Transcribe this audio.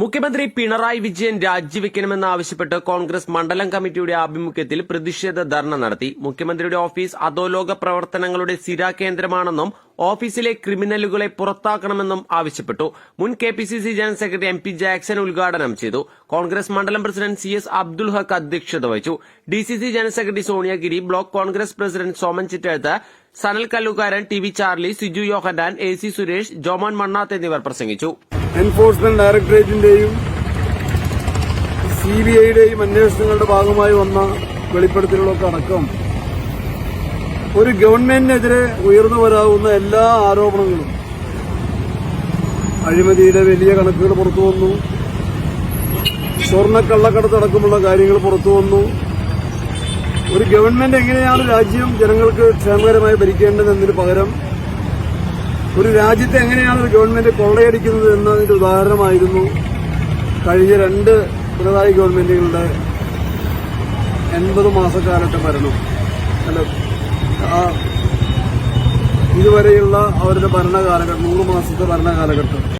മുഖ്യമന്ത്രി പിണറായി വിജയൻ രാജിവെക്കണമെന്നാവശ്യപ്പെട്ട് കോൺഗ്രസ് മണ്ഡലം കമ്മിറ്റിയുടെ ആഭിമുഖ്യത്തിൽ പ്രതിഷേധ ധർണ നടത്തി. മുഖ്യമന്ത്രിയുടെ ഓഫീസ് അധോലോക പ്രവർത്തനങ്ങളുടെ സ്ഥിരാകേന്ദ്രമാണെന്നും ഓഫീസിലെ ക്രിമിനലുകളെ പുറത്താക്കണമെന്നും ആവശ്യപ്പെട്ടു. മുൻ K P C C general secretary M P Jackson ഉദ്ഘാടനം ചെയ്തു. കോൺഗ്രസ് മണ്ഡലം president C S Abdul Haq അധ്യക്ഷത വഹിച്ചു. D C C general secretary Soniagiri block Congress president Soman Chittazhuthu Sanal Kallukaran T V Charlie Siju Yohandan A C Suresh Jomon Mannath എന്നിവർ പ്രസംഗിച്ചു. Enforcement ഡയറക്ടറേറ്റിന്റെയും C B ഐയുടെയും അന്വേഷണങ്ങളുടെ ഭാഗമായി വന്ന വെളിപ്പെടുത്തലുകളൊക്കെ അടക്കം ഒരു ഗവൺമെന്റിനെതിരെ ഉയർന്നു വരാവുന്ന എല്ലാ ആരോപണങ്ങളും അഴിമതിയുടെ വലിയ കണക്കുകൾ പുറത്തു വന്നു. സ്വർണക്കള്ളക്കടത്തടക്കമുള്ള കാര്യങ്ങൾ പുറത്തു വന്നു. ഒരു ഗവൺമെന്റ് എങ്ങനെയാണ് രാജ്യം ജനങ്ങൾക്ക് ക്ഷേമകരമായി ഭരിക്കേണ്ടതെന്നതിന് പകരം ഒരു രാജ്യത്തെ എങ്ങനെയാണ് ഒരു ഗവൺമെന്റ് കൊള്ളയടിക്കുന്നത് എന്നതിന്റെ ഉദാഹരണമായിരുന്നു കഴിഞ്ഞ രണ്ട് പിണറായി ഗവൺമെന്റുകളുടെ എൺപത് മാസക്കാലത്തെ ഭരണം. അല്ല ഇതുവരെയുള്ള അവരുടെ ഭരണകാലഘട്ടം നൂറ് മാസത്തെ ഭരണകാലഘട്ടം.